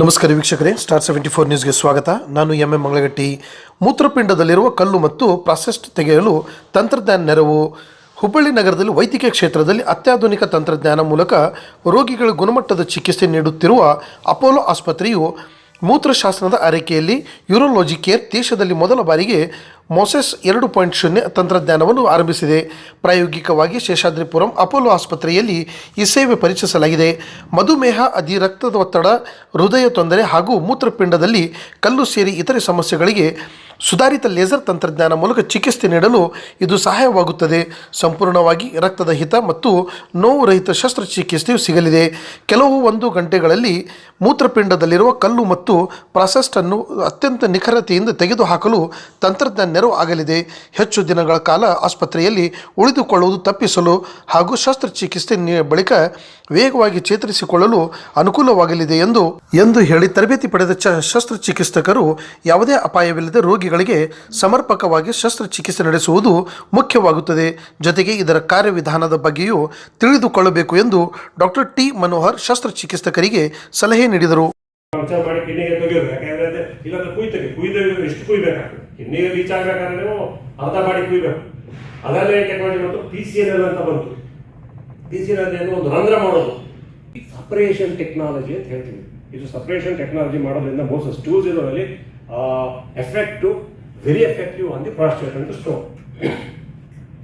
ನಮಸ್ಕಾರ ವೀಕ್ಷಕರೇ star seventy four ನ್ಯೂಸ್ಗೆ ಸ್ವಾಗತ. ನಾನು ಎಂ ಎಂ ಮಂಗಳಗಟ್ಟಿ. ಮೂತ್ರಪಿಂಡದಲ್ಲಿರುವ ಕಲ್ಲು ಮತ್ತು ಪ್ರಾಸೆಸ್ಟ್ ತೆಗೆಯಲು ತಂತ್ರಜ್ಞಾನ ನೆರವು, ಹುಬ್ಬಳ್ಳಿ ನಗರದಲ್ಲಿ ವೈದ್ಯಕೀಯ ಕ್ಷೇತ್ರದಲ್ಲಿ ಅತ್ಯಾಧುನಿಕ ತಂತ್ರಜ್ಞಾನ ಮೂಲಕ ರೋಗಿಗಳ ಗುಣಮಟ್ಟದ ಚಿಕಿತ್ಸೆ ನೀಡುತ್ತಿರುವ ಅಪೋಲೋ ಆಸ್ಪತ್ರೆಯು ಮೂತ್ರಶಾಸ್ತ್ರದ ಆರೈಕೆಯಲ್ಲಿ ಯೂರೋಲಜಿ ಕೇರ್ ದೇಶದಲ್ಲಿ ಮೊದಲ ಬಾರಿಗೆ ಮೊಸೆಸ್ ಎರಡು ಪಾಯಿಂಟ್ ಶೂನ್ಯ ತಂತ್ರಜ್ಞಾನವನ್ನು ಆರಂಭಿಸಿದೆ. ಪ್ರಾಯೋಗಿಕವಾಗಿ ಶೇಷಾದ್ರಿಪುರಂ ಅಪೋಲೋ ಆಸ್ಪತ್ರೆಯಲ್ಲಿ ಈ ಸೇವೆ ಪರಿಚಯಿಸಲಾಗಿದೆ ಮಧುಮೇಹ ಅದಿ ರಕ್ತದ ಒತ್ತಡ, ಹೃದಯ ತೊಂದರೆ ಹಾಗೂ ಮೂತ್ರಪಿಂಡದಲ್ಲಿ ಕಲ್ಲು ಸೇರಿ ಇತರೆ ಸಮಸ್ಯೆಗಳಿಗೆ ಸುಧಾರಿತ ಲೇಸರ್ ತಂತ್ರಜ್ಞಾನ ಮೂಲಕ ಚಿಕಿತ್ಸೆ ನೀಡಲು ಇದು ಸಹಾಯವಾಗುತ್ತದೆ. ಸಂಪೂರ್ಣವಾಗಿ ರಕ್ತದ ಹಿತ ಮತ್ತು ನೋವು ರಹಿತ ಶಸ್ತ್ರಚಿಕಿತ್ಸೆಯು ಸಿಗಲಿದೆ. ಕೆಲವು ಒಂದು ಗಂಟೆಗಳಲ್ಲಿ ಮೂತ್ರಪಿಂಡದಲ್ಲಿರುವ ಕಲ್ಲು ಮತ್ತು ಪ್ರಾಸೆಸ್ಟನ್ನು ಅತ್ಯಂತ ನಿಖರತೆಯಿಂದ ತೆಗೆದುಹಾಕಲು ತಂತ್ರಜ್ಞಾನ ನೆರವು ಆಗಲಿದೆ. ಹೆಚ್ಚು ದಿನಗಳ ಕಾಲ ಆಸ್ಪತ್ರೆಯಲ್ಲಿ ಉಳಿದುಕೊಳ್ಳುವುದು ತಪ್ಪಿಸಲು ಹಾಗೂ ಶಸ್ತ್ರಚಿಕಿತ್ಸೆ ಬಳಿಕ ವೇಗವಾಗಿ ಚೇತರಿಸಿಕೊಳ್ಳಲು ಅನುಕೂಲವಾಗಲಿದೆ ಎಂದು ಎಂದು ಹೇಳಿ ತರಬೇತಿ ಪಡೆದ ಚ ಶಸ್ತ್ರಚಿಕಿತ್ಸಕರು ಯಾವುದೇ ಅಪಾಯವಿಲ್ಲದೆ ರೋಗಿಗಳಿಗೆ ಸಮರ್ಪಕವಾಗಿ ಶಸ್ತ್ರಚಿಕಿತ್ಸೆ ನಡೆಸುವುದು ಮುಖ್ಯವಾಗುತ್ತದೆ. ಜೊತೆಗೆ ಇದರ ಕಾರ್ಯವಿಧಾನದ ಬಗ್ಗೆಯೂ ತಿಳಿದುಕೊಳ್ಳಬೇಕು ಎಂದು ಡಾಕ್ಟರ್ ಟಿ ಮನೋಹರ್ ಶಸ್ತ್ರಚಿಕಿತ್ಸಕರಿಗೆ ಸಲಹೆ ನೀಡಿದರು. ಕುಯ್ತೇವೆ ಕುಯ್ದು ಎಷ್ಟು ಕುಯ್ಬೇಕಾಗ್ತದೆ? ಕಿಡ್ನಿಗೆ ರೀಚ್ ಆಗ್ಬೇಕಾದ್ರೆ ನೀವು ಅರ್ಧ ಮಾಡಿ ಕುಯ್ಬೇಕು. ಅದರಲ್ಲೇ ಟೆಕ್ನಾಲಜಿ ಬಂತು ಪಿ ಸಿ ಎಲ್ ಅಂತ ಬಂತು. ಪಿ ಸಿ ಎಲ್ ಅಂದ್ರೆ ಒಂದು ರಂಧ್ರ ಮಾಡೋದು. ಸಪ್ರೇಷನ್ ಟೆಕ್ನಾಲಜಿ ಅಂತ ಹೇಳ್ತೀವಿ ಇದು ಸಪ್ರೇಷನ್ ಟೆಕ್ನಾಲಜಿ ಮಾಡೋದ್ರಿಂದ ಮೋಸಸ್ ಟೂ ಇರೋದ್ರಲ್ಲಿ effective very effective on the prostate ಅಂತ ಸ್ಟೋನ್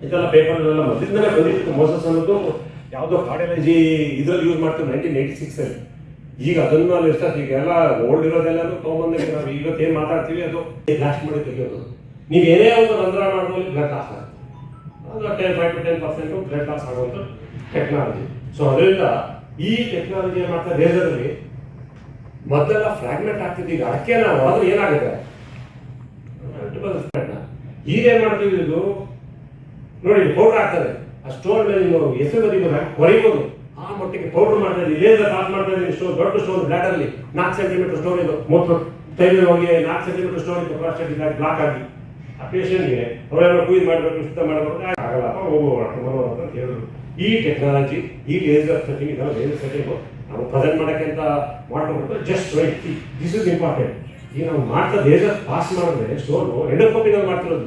ಇದೆಲ್ಲ ಪೇಪರ್ ಎಲ್ಲ ಮೊದಲಿಂದಲೇ ಬಂದಿತ್ತು ಮೋಸಸ್ ಅನ್ನೋದು. ಯಾವುದೋ ಕಾರ್ಡಿಯಾಲಜಿ ಇದರಲ್ಲಿ ಯೂಸ್ ಮಾಡ್ತೀವಿ ನೈನ್ಟೀನ್ ಏಯ್ಟಿ ಸಿಕ್ಸ್ ಅಲ್ಲಿ. ಈಗ ಅದನ್ನು ಅಲ್ಲಿ ಈಗ ಎಲ್ಲ ಓಲ್ಡ್ ಇರೋದೆಲ್ಲನೂ ತೊಗೊಂಬಂದ್ರೆ ನಾವು ಇವತ್ತೇನು ಮಾತಾಡ್ತೀವಿ ಅದು ಲಾಸ್ಟ್ ಮಾಡಿ ತೆಗೆಯೋದು. ನೀವು ಏನೇ ಒಂದು ರಂಧ್ರ ಮಾಡಿದ್ರೆ ಬ್ಲಡ್ ಲಾಸ್ ಆಗುತ್ತೆ. ಅದು ten five to ten percent blood loss ಆಗುವಂಥ ಟೆಕ್ನಾಲಜಿ ಸೊ ಅದರಿಂದ ಈ ಟೆಕ್ನಾಲಜಿ ಏನು ಮಾಡ್ತಾರೆ ಲೇಸರಲ್ಲಿ ಮೊದಲೆಲ್ಲ ಫ್ರಾಗ್ಮೆಂಟ್ ಆಗ್ತಿದ್ದು ಈಗ ಅಡಕೆ ನಾವು ಆದ್ರೆ ಏನಾಗುತ್ತೆ? ಈಗ ಏನ್ ಮಾಡ್ತೀವಿ ಇದು? ನೋಡಿ ಪೌಡರ್ ಆಗ್ತದೆ. ಆ ಸ್ಟೋನ್ ಮೇಲೆ ನೀವು ಹೆಸರು ಬರೀಬೋದು ಹೊರಿಬೋದು ಆ ಮಟ್ಟಿಗೆ ಪೌಡರ್ ಮಾಡ್ತಾ ಲೇಸರ್ ಪಾಸ್ ಮಾಡ್ತಾ ಸ್ಟೋನ್ ದೊಡ್ಡ ಸ್ಟೋನ್ ಬ್ಲಾಕ್ ಅಲ್ಲಿ ನಾಲ್ಕು ಸೆಂಟಿಮೀಟರ್ ಸ್ಟೋನ್ ಇದು. ಮೂತ್ರ ತೈಲ ಹೋಗಿ ನಾಲ್ಕು ಸೆಂಟಿಮೀಟರ್ ಸ್ಟೋನ್ ಇತ್ತು ಪ್ರಾಸ್ಟೇಟ್ ಇದ್ದಾಗ ಬ್ಲಾಕ್ ಆಗಿ. ಆ ಪೇಷಂಟ್ಗೆ ಅವರೆಲ್ಲ ಕುಯ್ದು ಮಾಡಬೇಕು ಶುದ್ಧ ಮಾಡಬೇಕು. ಆಗಲ್ಲ ಹೋಗುವ ಅಂತ ಹೇಳಿದ್ರು. ಈ ಟೆಕ್ನಾಲಜಿ ಈ ಲೇಸರ್ ಸೆಟ್ಟಿಂಗ್ ಇದೆಲ್ಲ ಲೇಸರ್ ಸೆಟ್ಟಿಂಗ್ ನಾವು ಪ್ರೆಸೆಂಟ್ ಮಾಡೋಕ್ಕೆ ಅಂತ ಮಾಡ್ಕೊಂಡು just right this is important ಈಗ ನಾವು ಮಾಡ್ತಾ ಲೇಸರ್ ಪಾಸ್ ಮಾಡಿದ್ರೆ ಸ್ಟೋನು ನಾವು ಮಾಡ್ತಿರೋದು.